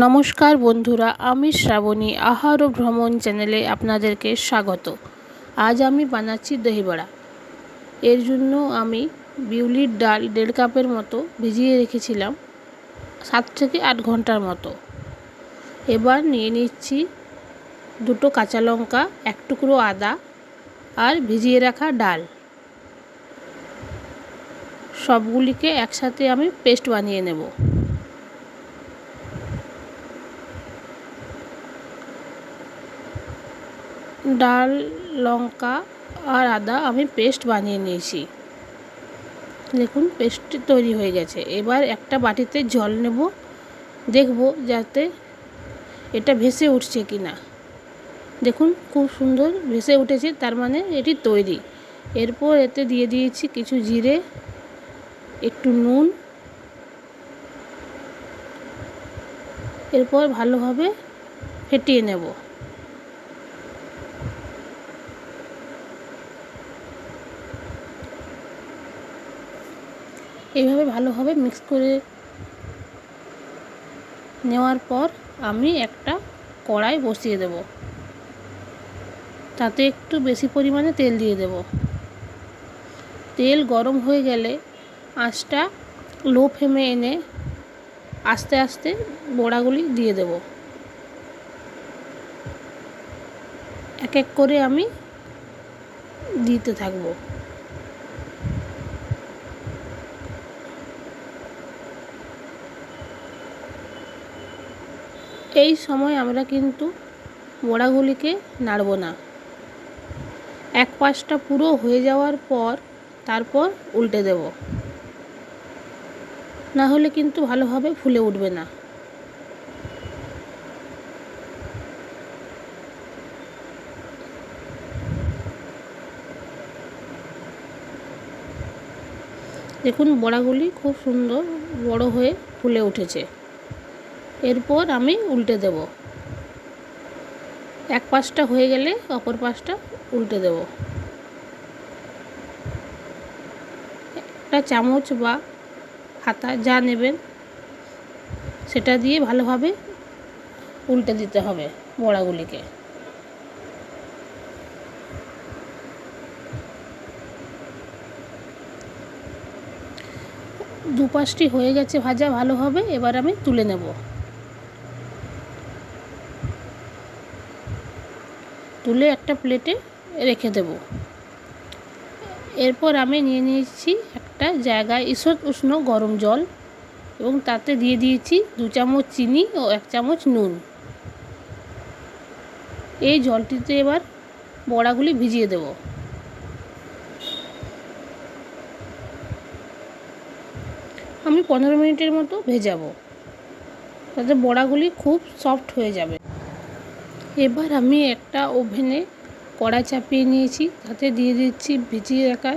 নমস্কার বন্ধুরা, আমি শ্রাবণী আহার ও ভ্রমণ চ্যানেলে আপনাদেরকে স্বাগত। আজ আমি বানাচ্ছি দহিবড়া। এর জন্য আমি বিউলির ডাল দেড় কাপের মতো ভিজিয়ে রেখেছিলাম, সাত থেকে আট ঘণ্টার মতো। এবার নিয়ে নিচ্ছি দুটো কাঁচা লঙ্কা, এক টুকরো আদা আর ভিজিয়ে রাখা ডাল। সবগুলিকে একসাথে আমি পেস্ট বানিয়ে নেব। ডাল, লঙ্কা আর আদা আমি পেস্ট বানিয়ে নিয়েছি। দেখুন পেস্টটি তৈরি হয়ে গেছে। এবার একটা বাটিতে জল নেব। দেখব যাতে এটা ভেসে উঠছে কি না দেখুন, খুব সুন্দর ভেসে উঠেছে, তার মানে এটি তৈরি। এরপর এতে দিয়ে দিয়েছি কিছু জিরে, একটু নুন। এরপর ভালোভাবে ফেটিয়ে নেব। এইভাবে ভালোভাবে মিক্স করে নেওয়ার পর আমি একটা কড়াই বসিয়ে দেব। তাতে একটু বেশি পরিমাণে তেল দিয়ে দেব। তেল গরম হয়ে গেলে আঁচটা লো ফ্লেমে এনে আস্তে আস্তে বড়াগুলি দিয়ে দেব। এক এক করে আমি দিতে থাকব। এই সময় আমরা কিন্তু বড়াগুলিকে নাড়ব না। এক পাশটা পুরো হয়ে যাওয়ার পর তারপর উল্টে দেব। না হলে কিন্তু ভালোভাবে ফুলে উঠবে না। দেখুন বড়াগুলি খুব সুন্দর বড় হয়ে ফুলে উঠেছে। এরপর আমি উল্টে দেব। এক পাশটা হয়ে গেলে অপর পাশটা উল্টে দেব। একটা চামচ বা হাতা যা নেবেন, সেটা দিয়ে ভালোভাবে উল্টে দিতে হবে বড়াগুলিকে দুপাশটি হয়ে গেছে ভাজা, ভালোভাবে এবার আমি তুলে নেব। তুলে একটা প্লেটে রেখে দেব। এরপর আমি নিয়ে নিয়েছি একটা জায়গায় ঈষৎ উষ্ণ গরম জল এবং তাতে দিয়ে দিয়েছি দু চামচ চিনি ও এক চামচ নুন। এই জলটিতে এবার বড়াগুলি ভিজিয়ে দেব। আমি পনেরো মিনিটের মতো ভেজাবো। তাতে বড়াগুলি খুব সফট হয়ে যাবে। এবার আমি একটা ওভেনে কড়া চাপিয়ে নিয়েছি, তাতে দিয়ে দিচ্ছি ভিজিয়ে রাখা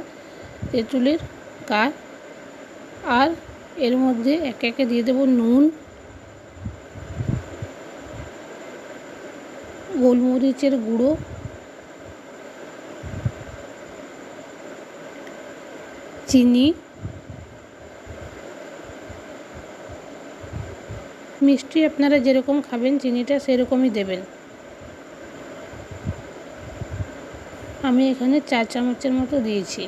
তেঁতুলের গাছ আর এর মধ্যে একে একে দিয়ে দেবো নুন, গোলমরিচের গুঁড়ো, চিনি, মিষ্টি আপনারা যেরকম খাবেন, চিনিটা সেরকমই দেবেন। আমি এখানে চার চামচের মতো দিয়েছি।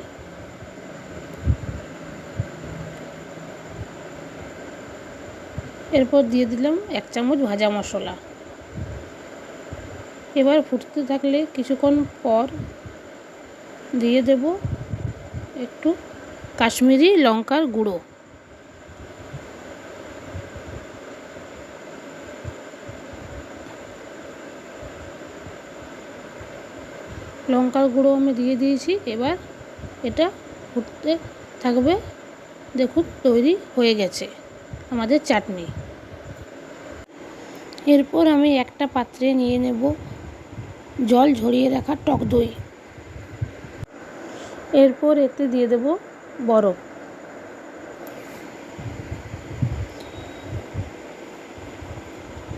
এরপর দিয়ে দিলাম এক চামচ ভাজা মশলা। এবার ফুটতে থাকলে কিছুক্ষণ পর দিয়ে দেব একটু কাশ্মীরি লঙ্কার গুঁড়ো। লঙ্কার গুঁড়ো আমি দিয়ে দিয়েছি। এবার এটা ফুটতে থাকবে। দেখুন তৈরি হয়ে গেছে আমাদের চাটনি। এরপর আমি একটা পাত্রে নিয়ে নেব জল ঝরিয়ে রাখা টক দই। এরপর এতে দিয়ে দেব বরফ।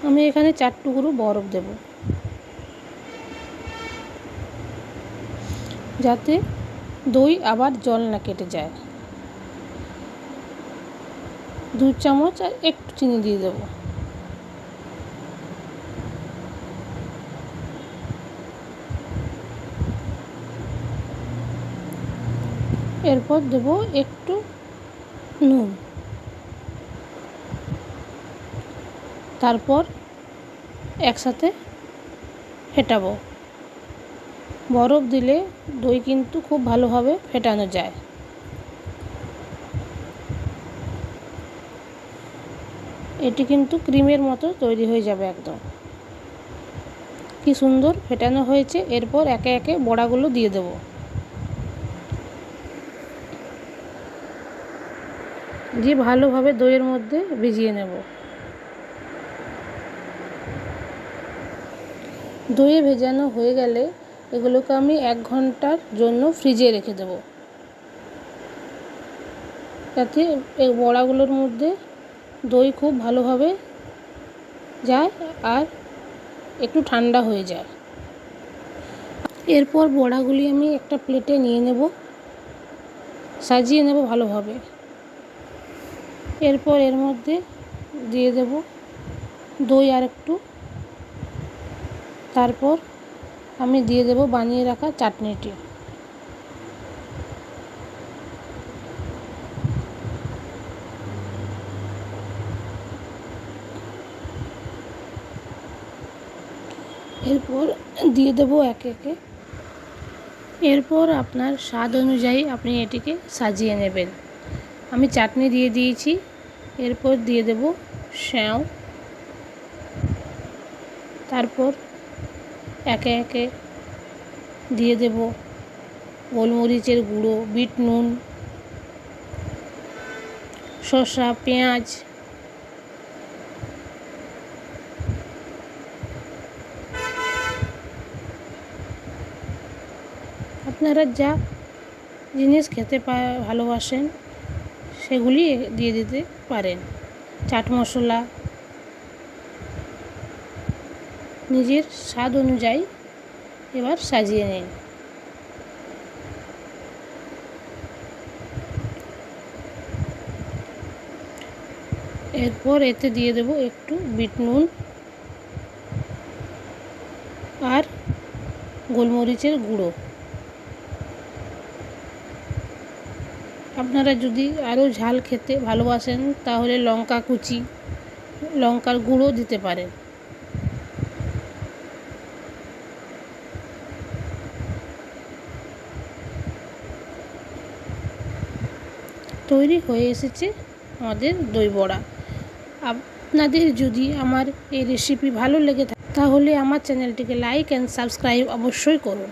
আমি এখানে চার টুকরো বরফ দেবো। যাতে দই আবার জল না কেটে যায়। দু চামচ আর একটু চিনি দিয়ে দেবো। এরপর দেব একটু নুন। তারপর একসাথে ফেটাবো। বরফ দিলে দই কিন্তু খুব ভালোভাবে ফেটানো যায়। এটি কিন্তু ক্রিমের মতো তৈরি হয়ে যাবে একদম। কি সুন্দর ফেটানো হয়েছে, এরপর একে একে বড়াগুলো দিয়ে দেব। দিয়ে ভালোভাবে দইয়ের মধ্যে ভিজিয়ে নেব। দইয়ে ভেজানো হয়ে গেলে এগুলোকে আমি এক ঘণ্টার জন্য ফ্রিজে রেখে দেব। যাতে এই বড়াগুলোর মধ্যে দই খুব ভালোভাবে যায় আর একটু ঠান্ডা হয়ে যায়। এরপর বড়াগুলি আমি একটা প্লেটে নিয়ে নেব, সাজিয়ে নেব ভালোভাবে। এরপর এর মধ্যে দিয়ে দেব দই আর একটু তারপর আমি দিয়ে দেব বানিয়ে রাখা চাটনিটি। এরপর দিয়ে দেবো একে একে। এরপর আপনার স্বাদ অনুযায়ী আপনি এটিকে সাজিয়ে নেবেন। আমি চাটনি দিয়ে দিয়েছি। এরপর দিয়ে দেব শ্যাও তারপর একে একে দিয়ে দেব গোলমরিচের গুঁড়ো, বিট নুন, শসা, পেঁয়াজ, আপনারা যা জিনিস খেতে ভালোবাসেন সেগুলি দিয়ে দিতে পারেন। চাট মশলা নিজের স্বাদ অনুযায়ী এবার সাজিয়ে নিন। এরপর এতে দিয়ে দেব একটু বিট নুন আর গোলমরিচের গুঁড়ো। আপনারা যদি আরও ঝাল খেতে ভালোবাসেন, তাহলে লঙ্কা কুচি, লঙ্কার গুঁড়ো দিতে পারেন। তৈরি হয়ে এসেছে আমাদের দই বড়া। আপনাদের যদি আমার এই রেসিপি ভালো লেগে থাকে, তাহলে আমার চ্যানেলটিকে লাইক অ্যান্ড সাবস্ক্রাইব অবশ্যই করুন।